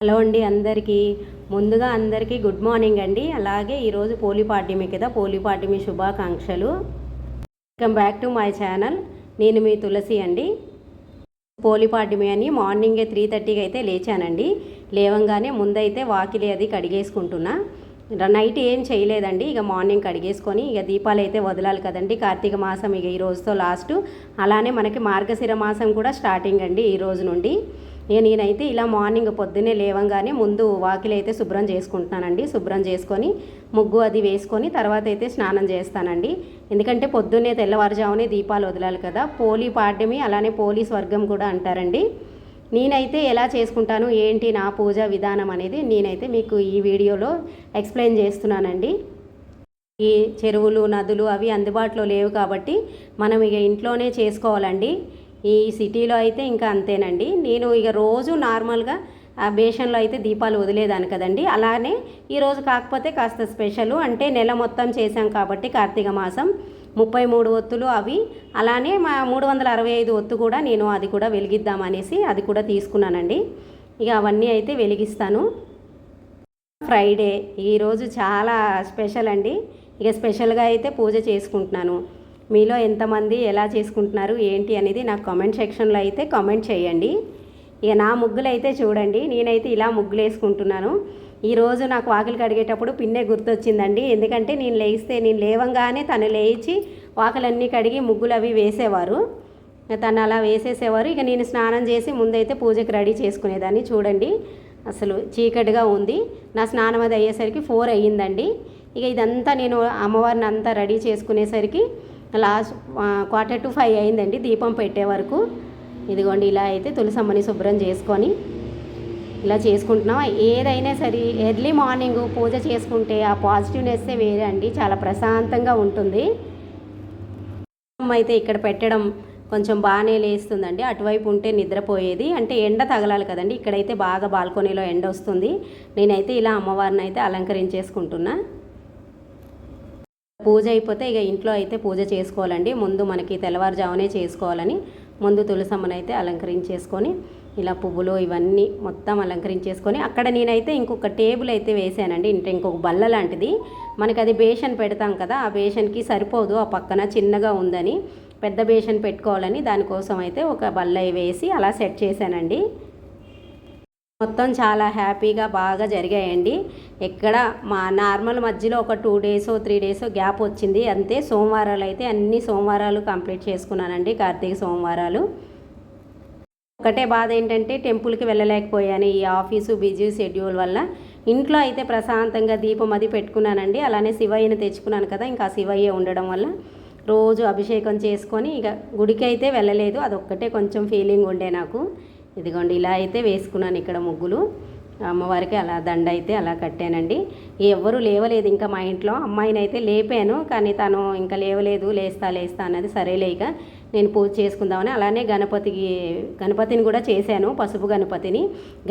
Hello అండి అందరికీ. ముందుగా అందరికీ గుడ్ మార్నింగ్ అండి. అలాగే ఈరోజు పోలిపాటిమి కదా పోలిపాటిమి శుభాకాంక్షలు. Welcome back to my channel. నేను మీ తులసి అండి. పోలిపాటిమి అని మార్నింగే త్రీ థర్టీకి అయితే లేచానండి. లేవంగానే ముందైతే వాకిలి అది కడిగేసుకుంటున్నా. నైట్ ఏం చేయలేదండి. ఇక మార్నింగ్ కడిగేసుకొని ఇక దీపాలు అయితే వదలాలి కదండి. కార్తీక మాసం ఇక ఈ రోజుతో లాస్ట్. అలానే మనకి మార్గశిర మాసం కూడా స్టార్టింగ్ అండి ఈ రోజు నుండి. ఇక నేనైతే ఇలా మార్నింగ్ పొద్దున్నే లేవంగానే ముందు వాకిలి అయితే శుభ్రం చేసుకుంటున్నానండి. శుభ్రం చేసుకొని ముగ్గు అది వేసుకొని తర్వాత అయితే స్నానం చేస్తానండి. ఎందుకంటే పొద్దున్నే తెల్లవారుజామునే దీపాలు వదలాలి కదా. పోలీ పాడ్యమి అలానే పోలీ స్వర్గం కూడా అంటారండి. నేనైతే ఎలా చేసుకుంటాను? ఏంటి నా పూజ విధానం అనేది నేనైతే మీకు ఈ వీడియోలో ఎక్స్ప్లెయిన్ చేస్తున్నానండి. ఈ చెరువులు నదులు అవి అందుబాటులో లేవు కాబట్టి మనం ఇక ఇంట్లోనే చేసుకోవాలండి. ఈ సిటీలో అయితే ఇంకా అంతేనండి. నేను ఇక రోజు నార్మల్గా ఆ బేషన్లో అయితే దీపాలు వదిలేదాను కదండి. అలానే ఈరోజు కాకపోతే కాస్త స్పెషల్ అంటే నెల మొత్తం చేశాం కాబట్టి కార్తీక మాసం ముప్పై మూడు ఒత్తులు అవి. అలానే మా మూడు వందల అరవై ఐదు ఒత్తు కూడా నేను అది కూడా వెలిగిద్దామనేసి అది కూడా తీసుకున్నానండి. ఇక అవన్నీ అయితే వెలిగిస్తాను. ఫ్రైడే ఈరోజు చాలా స్పెషల్ అండి ఇక స్పెషల్గా అయితే పూజ చేసుకుంటున్నాను. మీలో ఎంతమంది ఎలా చేసుకుంటున్నారు ఏంటి అనేది నాకు కామెంట్ సెక్షన్లో అయితే కామెంట్ చేయండి. ఇక నా ముగ్గులు అయితే చూడండి నేనైతే ఇలా ముగ్గులు వేసుకుంటున్నాను ఈరోజు నాకు వాకిలి కడిగేటప్పుడు పిన్నే గుర్తొచ్చిందండి. ఎందుకంటే నేను లేస్తే నేను లేవంగానే తను లేచి వాకిలన్నీ కడిగి ముగ్గులు అవి వేసేవారు. తను అలా వేసేసేవారు. ఇక నేను స్నానం చేసి ముందైతే పూజకి రెడీ చేసుకునేదాన్ని చూడండి. అసలు చీకటిగా ఉంది. నా స్నానం అది అయ్యేసరికి ఫోర్ అయ్యిందండి. ఇక ఇదంతా నేను అమ్మవారిని అంతా రెడీ చేసుకునేసరికి లాస్ట్ క్వార్టర్ టు ఫైవ్ అయిందండి దీపం పెట్టే వరకు. ఇదిగోండి ఇలా అయితే తులసమ్మని శుభ్రం చేసుకొని ఇలా చేసుకుంటున్నాం. ఏదైనా సరే ఎర్లీ మార్నింగ్ పూజ చేసుకుంటే ఆ పాజిటివ్నెస్సే వేరే అండి చాలా ప్రశాంతంగా ఉంటుంది. అయితే ఇక్కడ పెట్టడం కొంచెం బాగానే లేస్తుందండి అటువైపు ఉంటే నిద్రపోయేది. అంటే ఎండ తగలాలి కదండి ఇక్కడైతే బాగా బాల్కనీలో ఎండ వస్తుంది. నేనైతే ఇలా అమ్మవారిని అయితే అలంకరించేసుకుంటున్నా. పూజ అయిపోతే ఇక ఇంట్లో అయితే పూజ చేసుకోవాలండి. ముందు మనకి తెల్లవారుజామునే చేసుకోవాలని ముందు తులసమ్మని అయితే అలంకరించేసుకొని ఇలా పువ్వులు ఇవన్నీ మొత్తం అలంకరించేసుకొని అక్కడ నేనైతే ఇంకొక టేబుల్ అయితే వేసానండి. ఇంట ఇంకొక బల్ల లాంటిది. మనకి అది బేషన్ పెడతాం కదా ఆ బేషన్కి సరిపోదు. ఆ పక్కన చిన్నగా ఉందని పెద్ద బేషన్ పెట్టుకోవాలని దానికోసం అయితే ఒక బల్ల వేసి అలా సెట్ చేశానండి. మొత్తం చాలా హ్యాపీగా బాగా జరిగాయండి. ఎక్కడ మా నార్మల్ మధ్యలో ఒక two days three days gap వచ్చింది. అంతే సోమవారాలు అయితే అన్ని సోమవారాలు కంప్లీట్ చేసుకున్నానండి కార్తీక సోమవారాలు. ఒకటే బాధ ఏంటంటే టెంపుల్కి వెళ్ళలేకపోయాను. ఈ ఆఫీసు బిజీ షెడ్యూల్ వల్ల ఇంట్లో అయితే ప్రశాంతంగా దీపం అది పెట్టుకున్నానండి. అలానే శివయ్యని తెచ్చుకున్నాను కదా ఇంకా శివయ్య ఉండడం వల్ల రోజు అభిషేకం చేసుకొని ఇక గుడికి అయితే వెళ్ళలేదు. అదొక్కటే కొంచెం ఫీలింగ్ ఉండే నాకు. ఇదిగోండి ఇలా అయితే వేసుకున్నాను ఇక్కడ ముగ్గులు. అమ్మవారికి అలా దండ అయితే అలా కట్టానండి. ఎవ్వరూ లేవలేదు ఇంకా మా ఇంట్లో అమ్మాయిని అయితే లేపాను కానీ తను ఇంకా లేవలేదు లేస్తా లేస్తా అన్నది సరేలే ఇక. నేను పూజ చేసుకుందామని అలానే గణపతికి గణపతిని కూడా చేశాను పసుపు గణపతిని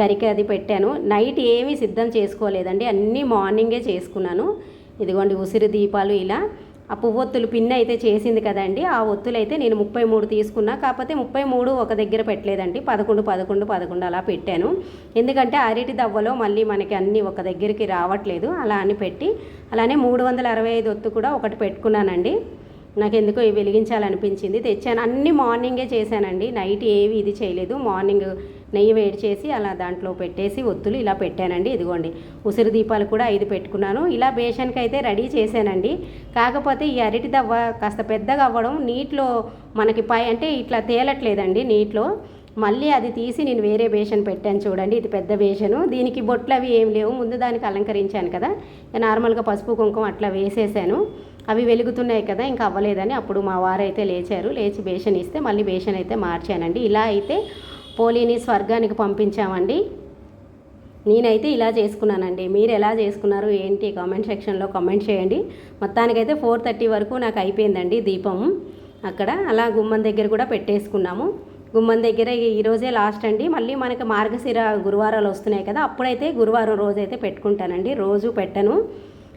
గరిక అది పెట్టాను. నైట్ ఏమీ సిద్ధం చేసుకోలేదండి అన్నీ మార్నింగే చేసుకున్నాను. ఇదిగోండి ఉసిరి దీపాలు ఇలా. ఆ పువ్వొత్తులు పిన్ అయితే చేసింది కదండి. ఆ ఒత్తులు అయితే నేను ముప్పై మూడు తీసుకున్నా. కాకపోతే ముప్పై మూడు ఒక దగ్గర పెట్టలేదండి. పదకొండు పదకొండు పదకొండు అలా పెట్టాను. ఎందుకంటే అరటి దవ్వలో మళ్ళీ మనకి అన్నీ ఒక దగ్గరికి రావట్లేదు. అలా అని పెట్టి అలానే మూడు వందల అరవై ఐదు ఒత్తు కూడా ఒకటి పెట్టుకున్నానండి. నాకు ఎందుకో ఇవి వెలిగించాలనిపించింది. తెచ్చాను. అన్ని మార్నింగే చేశానండి. నైట్ ఏవి ఇది చేయలేదు. మార్నింగ్ నెయ్యి వేడి చేసి అలా దాంట్లో పెట్టేసి ఒత్తులు ఇలా పెట్టానండి. ఇదిగోండి ఉసిరి దీపాలు కూడా ఐదు పెట్టుకున్నాను. ఇలా బేషన్కి అయితే రెడీ చేశానండి. కాకపోతే ఈ అరటి దవ్వ కాస్త పెద్దగా అవ్వడం నీటిలో మనకి పై అంటే ఇట్లా తేలట్లేదండి నీటిలో. మళ్ళీ అది తీసి నేను వేరే బేషన్ పెట్టాను చూడండి ఇది పెద్ద బేషను. దీనికి బొట్లు అవి ఏం లేవు. ముందు దానికి అలంకరించాను కదా. నార్మల్గా పసుపు కుంకుమ అట్లా వేసేసాను. అవి వెలుగుతున్నాయి కదా ఇంకా అవ్వలేదని అప్పుడు మా వారైతే లేచారు. లేచి బేషన్ ఇస్తే మళ్ళీ బేషన్ అయితే మార్చానండి. ఇలా అయితే పోలీని స్వర్గానికి పంపించామండి. నేనైతే ఇలా చేసుకున్నానండి. మీరు ఎలా చేసుకున్నారు ఏంటి కామెంట్ సెక్షన్లో కామెంట్ చేయండి. మొత్తానికైతే ఫోర్ థర్టీ వరకు నాకు అయిపోయిందండి దీపం. అక్కడ అలా గుమ్మం దగ్గర కూడా పెట్టేసుకున్నాము. గుమ్మం దగ్గర ఈరోజే లాస్ట్ అండి. మళ్ళీ మనకి మార్గశిర గురువారాలు వస్తున్నాయి కదా అప్పుడైతే గురువారం రోజు అయితే పెట్టుకుంటానండి. రోజు పెట్టను.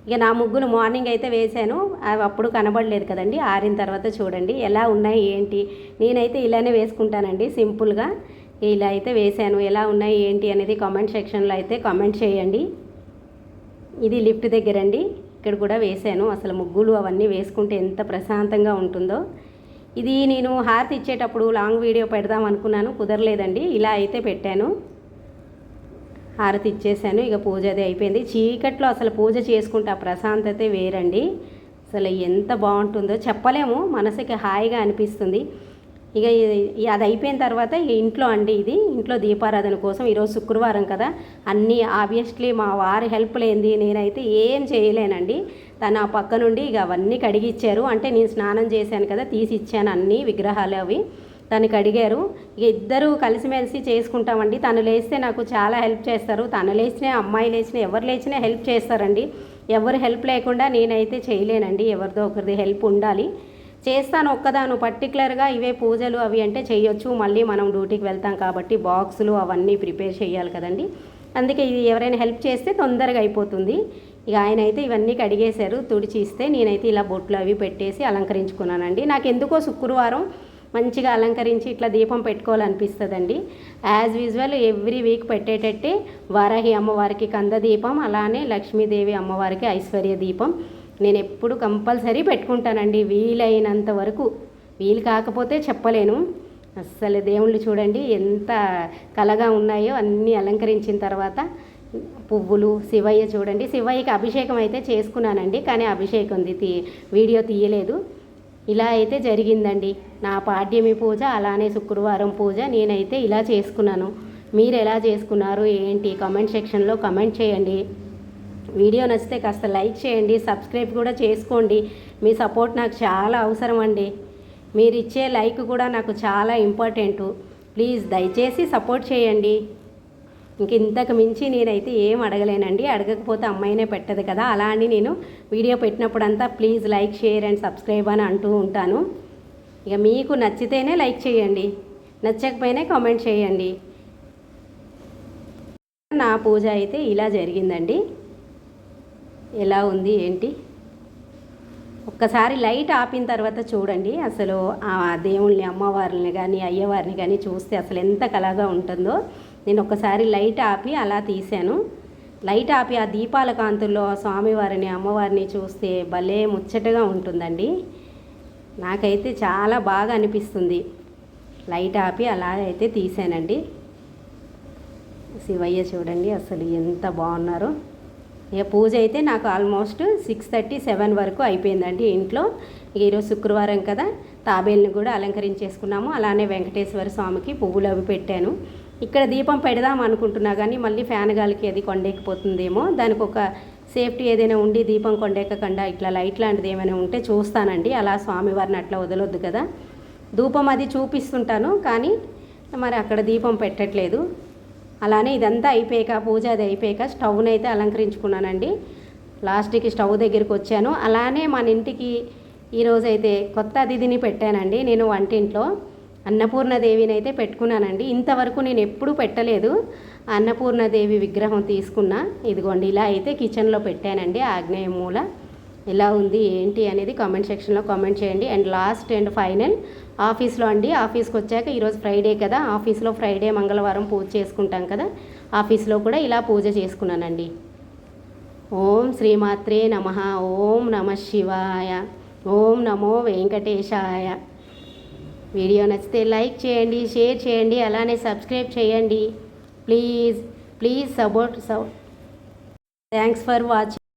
ఇక నా ముగ్గులు మార్నింగ్ అయితే వేశాను. అవి అప్పుడు కనబడలేదు కదండి. ఆరిన తర్వాత చూడండి. ఎలా ఉన్నాయి ఏంటి? నేనైతే ఇలానే వేసుకుంటానండి సింపుల్గా. ఇలా అయితే వేశాను. ఎలా ఉన్నాయి ఏంటి అనేది కామెంట్ సెక్షన్లో అయితే కామెంట్ చేయండి. ఇది లిఫ్ట్ దగ్గర అండి ఇక్కడ కూడా వేశాను. అసలు ముగ్గులు అవన్నీ వేసుకుంటే ఎంత ప్రశాంతంగా ఉంటుందో. ఇది నేను హారతి ఇచ్చేటప్పుడు లాంగ్ వీడియో పెడదాం అనుకున్నాను. కుదరలేదండి. ఇలా అయితే పెట్టాను. హారతి ఇచ్చేసాను. ఇక పూజ అది అయిపోయింది. చీకట్లో అసలు పూజ చేసుకుంటే ఆ ప్రశాంతతే వేరండి. అసలు ఎంత బాగుంటుందో చెప్పలేము. మనసుకి హాయిగా అనిపిస్తుంది. ఇక అది అయిపోయిన తర్వాత ఇక ఇంట్లో అండి ఇది. ఇంట్లో దీపారాధన కోసం ఈరోజు శుక్రవారం కదా. అన్నీ ఆబ్వియస్లీ మా వారి హెల్ప్ లేనిది నేనైతే ఏం చేయలేనండి. తను ఆ పక్క నుండి ఇక అవన్నీ కడిగిచ్చారు. అంటే నేను స్నానం చేశాను కదా తీసి ఇచ్చాను అన్ని విగ్రహాలు అవి. తనకి అడిగారు. ఇక ఇద్దరు కలిసిమెలిసి చేసుకుంటామండి. తను లేస్తే నాకు చాలా హెల్ప్ చేస్తారు. తను లేచినా అమ్మాయి లేచినా ఎవరు లేచినా హెల్ప్ చేస్తారండి. ఎవరు హెల్ప్ లేకుండా నేనైతే చేయలేనండి. ఎవరిదో ఒకరిది హెల్ప్ ఉండాలి. చేస్తాను ఒక్కదాను. పర్టికులర్గా ఇవే పూజలు అవి అంటే చేయొచ్చు. మళ్ళీ మనం డ్యూటీకి వెళ్తాం కాబట్టి బాక్సులు అవన్నీ ప్రిపేర్ చేయాలి కదండి. అందుకే ఇది ఎవరైనా హెల్ప్ చేస్తే తొందరగా అయిపోతుంది. ఇక ఆయన అయితే ఇవన్నీ కడిగేశారు. తుడిచిస్తే నేనైతే ఇలా బొట్లు అవి పెట్టేసి అలంకరించుకున్నానండి. నాకు ఎందుకో శుక్రవారం మంచిగా అలంకరించి ఇట్లా దీపం పెట్టుకోవాలనిపిస్తుందండి. యాజ్ యూజువల్ ఎవ్రీ వీక్ పెట్టేటట్టే వారాహి అమ్మవారికి కంద దీపం అలానే లక్ష్మీదేవి అమ్మవారికి ఐశ్వర్య దీపం. నేను ఎప్పుడు కంపల్సరీ పెట్టుకుంటానండి వీలైనంత వరకు. వీలు కాకపోతే చెప్పలేను. అస్సలు దేవుళ్ళు చూడండి ఎంత కలగా ఉన్నాయో అన్నీ అలంకరించిన తర్వాత పువ్వులు శివయ్య చూడండి. శివయ్యకి అభిషేకం అయితే చేసుకున్నానండి కానీ అభిషేకం తీ వీడియో తీయలేదు. ఇలా అయితే జరిగిందండి. నా పాడ్యమి పూజ అలానే శుక్రవారం పూజ నేనైతే ఇలా చేసుకున్నాను. మీరు ఎలా చేసుకున్నారు? ఏంటి? కామెంట్ సెక్షన్లో కమెంట్ చేయండి. వీడియో నచ్చితే కాస్త లైక్ చేయండి సబ్స్క్రైబ్ కూడా చేసుకోండి. మీ సపోర్ట్ నాకు చాలా అవసరం అండి. మీరు ఇచ్చే లైక్ కూడా నాకు చాలా ఇంపార్టెంట్. ప్లీజ్ దయచేసి సపోర్ట్ చేయండి. ఇంక ఇంతకు మించి నేనైతే ఏం అడగలేనండి. అడగకపోతే అమ్మాయినే పెట్టదు కదా. అలా అని నేను video పెట్టినప్పుడంతా please like share and subscribe అని అంటూ ఉంటాను. ఇక మీకు నచ్చితేనే లైక్ చేయండి. నచ్చకపోయినా కామెంట్ చేయండి. నా పూజ అయితే ఇలా జరిగిందండి. ఎలా ఉంది ఏంటి? ఒక్కసారి లైట్ ఆపిన తర్వాత చూడండి. అసలు ఆ దేవుళ్ళని అమ్మవారిని కానీ అయ్యవారిని కానీ చూస్తే అసలు ఎంత కళగా ఉంటుందో. నేను ఒక్కసారి లైట్ ఆపి అలా తీశాను. లైట్ ఆపి ఆ దీపాల కాంతుల్లో స్వామివారిని అమ్మవారిని చూస్తే భలే ముచ్చటగా ఉంటుందండి. నాకైతే చాలా బాగా అనిపిస్తుంది. లైట్ ఆపి అలా అయితే తీసానండి శివయ్య చూడండి అసలు ఎంత బాగున్నారో. ఇక పూజ అయితే నాకు ఆల్మోస్ట్ సిక్స్ థర్టీ సెవెన్ వరకు అయిపోయిందండి ఇంట్లో. ఈరోజు శుక్రవారం కదా తాబేల్ని కూడా అలంకరించేసుకున్నాము. అలానే వెంకటేశ్వర స్వామికి పువ్వులు అవి పెట్టాను. ఇక్కడ దీపం పెడదాం అనుకుంటున్నా కానీ మళ్ళీ ఫ్యాన్ గాలికి అది కొండెక్కిపోతుందేమో. దానికి ఒక సేఫ్టీ ఏదైనా ఉండి దీపం కొండెక్కకుండా ఇట్లా లైట్ లాంటిది ఏమైనా ఉంటే చూస్తానండి. అలా స్వామివారిని అట్లా వదలొద్దు కదా. ధూపం అది చూపిస్తుంటాను కానీ మరి అక్కడ దీపం పెట్టట్లేదు. అలానే ఇదంతా అయిపోయాక పూజ అది అయిపోయాక స్టవ్ని అయితే అలంకరించుకున్నానండి. లాస్ట్కి స్టవ్ దగ్గరికి వచ్చాను అలానే మన ఇంటికి ఈరోజైతే కొత్త అతిథిని పెట్టానండి. నేను వంటింట్లో అన్నపూర్ణదేవిని అయితే పెట్టుకున్నానండి. ఇంతవరకు నేను ఎప్పుడూ పెట్టలేదు. అన్నపూర్ణదేవి విగ్రహం తీసుకున్నా. ఇదిగోండి ఇలా అయితే కిచెన్లో పెట్టానండి ఆగ్నేయ మూల ఎలా ఉంది ఏంటి అనేది కామెంట్ సెక్షన్లో కామెంట్ చేయండి. అండ్ లాస్ట్ అండ్ ఫైనల్ ఆఫీస్లో అండి ఆఫీస్కి వచ్చాక ఈరోజు ఫ్రైడే కదా ఆఫీస్లో ఫ్రైడే మంగళవారం పూజ చేసుకుంటాం కదా ఆఫీస్లో కూడా ఇలా పూజ చేసుకున్నానండి. ఓం శ్రీమాత్రే నమ ఓం నమ శివాయ ఓం నమో వెంకటేశాయ. వీడియో నచ్చితే లైక్ చేయండి షేర్ చేయండి అలానే సబ్స్క్రైబ్ చేయండి. Please please support thanks for watching